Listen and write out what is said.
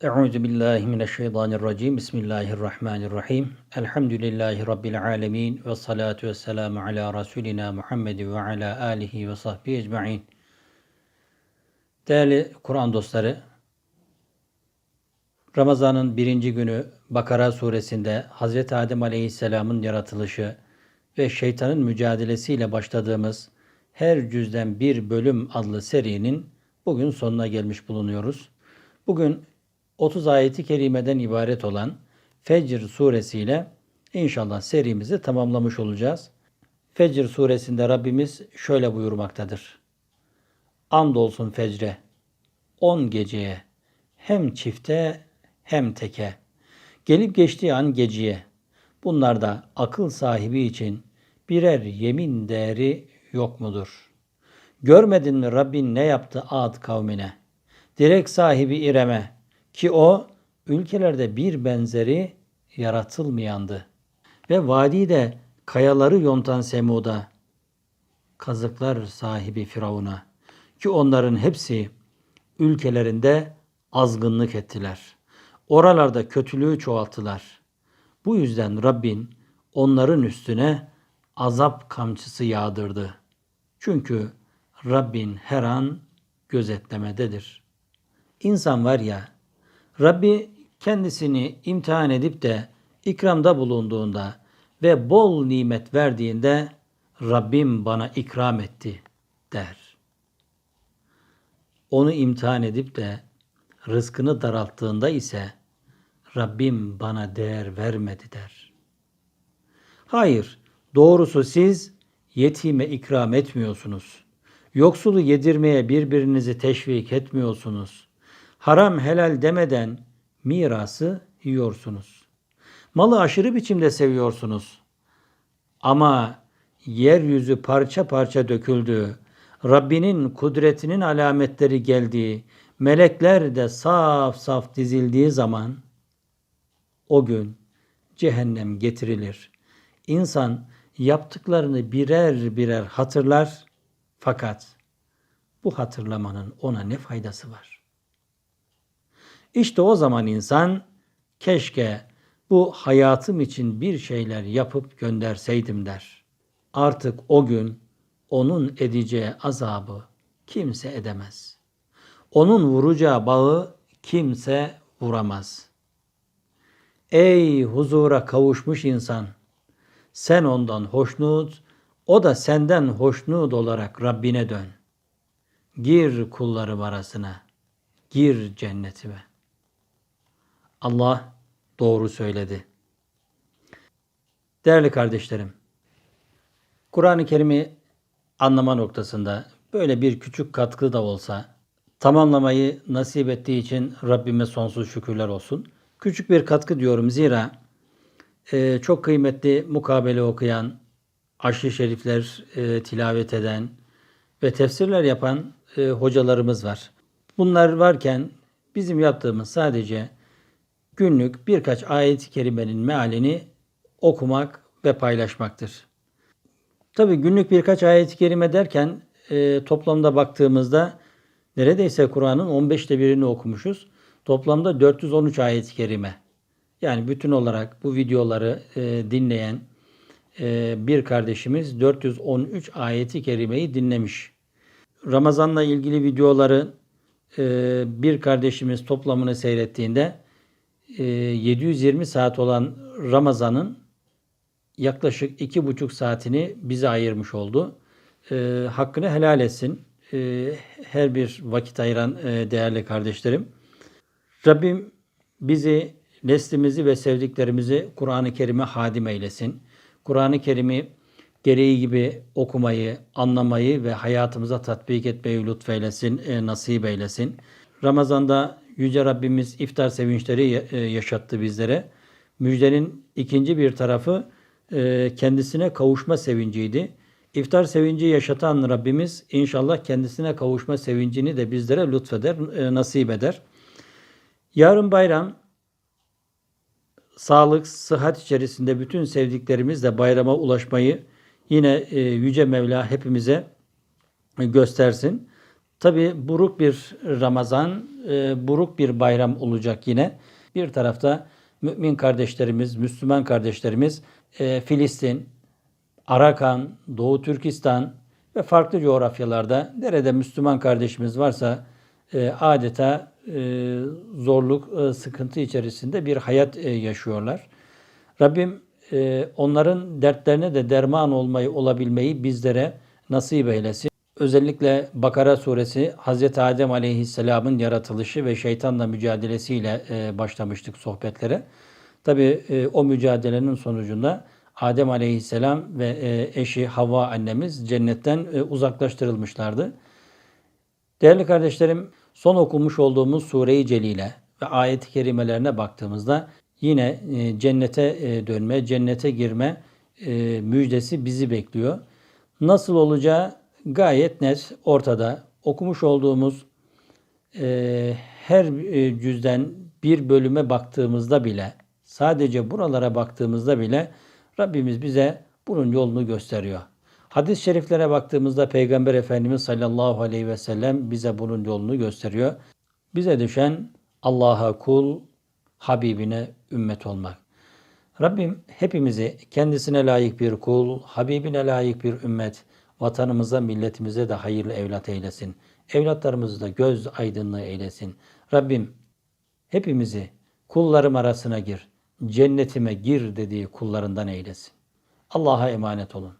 Euzu billahi mineşşeytanirracim. Bismillahirrahmanirrahim. Elhamdülillahi rabbil alamin ve salatu vesselamu ala rasulina Muhammed ve ala alihi ve sahbihi ecmaîn. Değerli Kur'an dostları, Ramazan'ın birinci günü Bakara suresinde Hazreti Adem Aleyhisselam'ın yaratılışı ve şeytanın mücadelesiyle başladığımız her cüzden bir bölüm adlı serinin bugün sonuna gelmiş bulunuyoruz. Bugün 30 ayeti kerimeden ibaret olan Fecr suresiyle inşallah serimizi tamamlamış olacağız. Fecr suresinde Rabbimiz şöyle buyurmaktadır. Andolsun fecre, on geceye, hem çifte hem teke. Gelip geçtiği an geceye. Bunlarda akıl sahibi için birer yemin değeri yok mudur? Görmedin mi Rabbin ne yaptı Ad kavmine? Direk sahibi İrem'e ki o ülkelerde bir benzeri yaratılmayandı. Ve vadide kayaları yontan Semud'a, kazıklar sahibi Firavun'a ki onların hepsi ülkelerinde azgınlık ettiler. Oralarda kötülüğü çoğalttılar. Bu yüzden Rabbin onların üstüne azap kamçısı yağdırdı. Çünkü Rabbin her an gözetlemededir. İnsan var ya, Rabbi kendisini imtihan edip de ikramda bulunduğunda ve bol nimet verdiğinde Rabbim bana ikram etti der. Onu imtihan edip de rızkını daralttığında ise Rabbim bana değer vermedi der. Hayır, doğrusu siz yetime ikram etmiyorsunuz. Yoksulu yedirmeye birbirinizi teşvik etmiyorsunuz. Haram helal demeden mirası yiyorsunuz. Malı aşırı biçimde seviyorsunuz. Ama yeryüzü parça parça döküldü. Rabbinin kudretinin alametleri geldiği, melekler de saf saf dizildiği zaman o gün cehennem getirilir. İnsan yaptıklarını birer birer hatırlar fakat bu hatırlamanın ona ne faydası var? İşte o zaman insan keşke bu hayatım için bir şeyler yapıp gönderseydim der. Artık o gün onun edeceği azabı kimse edemez. Onun vuracağı bağı kimse vuramaz. Ey huzura kavuşmuş insan! Sen ondan hoşnut, o da senden hoşnut olarak Rabbine dön. Gir kullarım arasına, gir cennetime. Allah doğru söyledi. Değerli kardeşlerim, Kur'an-ı Kerim'i anlama noktasında böyle bir küçük katkı da olsa tamamlamayı nasip ettiği için Rabbime sonsuz şükürler olsun. Küçük bir katkı diyorum zira e, çok kıymetli mukabele okuyan, aşırı şerifler e, tilavet eden ve tefsirler yapan e, hocalarımız var. Bunlar varken bizim yaptığımız sadece günlük birkaç ayet-i kerimenin mealini okumak ve paylaşmaktır. Tabi günlük birkaç ayet-i kerime derken e, toplamda baktığımızda neredeyse Kur'an'ın 15'te birini okumuşuz. Toplamda 413 ayet-i kerime. Yani bütün olarak bu videoları e, dinleyen e, bir kardeşimiz 413 ayeti kerimeyi dinlemiş. Ramazanla ilgili videoları e, bir kardeşimiz toplamını seyrettiğinde 720 saat olan Ramazan'ın yaklaşık iki buçuk saatini bize ayırmış oldu. E, hakkını helal etsin. E, her bir vakit ayıran e, değerli kardeşlerim. Rabbim bizi, neslimizi ve sevdiklerimizi Kur'an-ı Kerim'e hadim eylesin. Kur'an-ı Kerim'i gereği gibi okumayı, anlamayı ve hayatımıza tatbik etmeyi lütfeylesin, e, nasip eylesin. Ramazan'da Yüce Rabbimiz iftar sevinçleri e, yaşattı bizlere. Müjdenin ikinci bir tarafı e, kendisine kavuşma sevinciydi. İftar sevinci yaşatan Rabbimiz inşallah kendisine kavuşma sevincini de bizlere lütfeder, e, nasip eder. Yarın bayram sağlık, sıhhat içerisinde bütün sevdiklerimizle bayrama ulaşmayı yine Yüce Mevla hepimize göstersin. Tabi buruk bir Ramazan, e, buruk bir bayram olacak yine. Bir tarafta mümin kardeşlerimiz, Müslüman kardeşlerimiz e, Filistin, Arakan, Doğu Türkistan ve farklı coğrafyalarda nerede Müslüman kardeşimiz varsa e, adeta zorluk, sıkıntı içerisinde bir hayat yaşıyorlar. Rabbim onların dertlerine de derman olmayı, olabilmeyi bizlere nasip eylesin. Özellikle Bakara suresi Hz. Adem aleyhisselamın yaratılışı ve şeytanla mücadelesiyle e, başlamıştık sohbetlere. Tabi o mücadelenin sonucunda Adem aleyhisselam ve e, eşi Havva annemiz cennetten e, uzaklaştırılmışlardı. Değerli kardeşlerim, son okumuş olduğumuz Sure-i Celile ve ayet-i kerimelerine baktığımızda yine e, cennete e, dönme, cennete girme e, müjdesi bizi bekliyor. Nasıl olacağı gayet net ortada. Okumuş olduğumuz her cüzden bir bölüme baktığımızda bile, sadece buralara baktığımızda bile Rabbimiz bize bunun yolunu gösteriyor. Hadis-i şeriflere baktığımızda Peygamber Efendimiz sallallahu aleyhi ve sellem bize bunun yolunu gösteriyor. Bize düşen Allah'a kul, Habibine ümmet olmak. Rabbim hepimizi kendisine layık bir kul, Habibine layık bir ümmet, vatanımıza, milletimize de hayırlı evlat eylesin. Evlatlarımızı da göz aydınlığı eylesin. Rabbim hepimizi kullarım arasına gir, cennetime gir dediği kullarından eylesin. Allah'a emanet olun.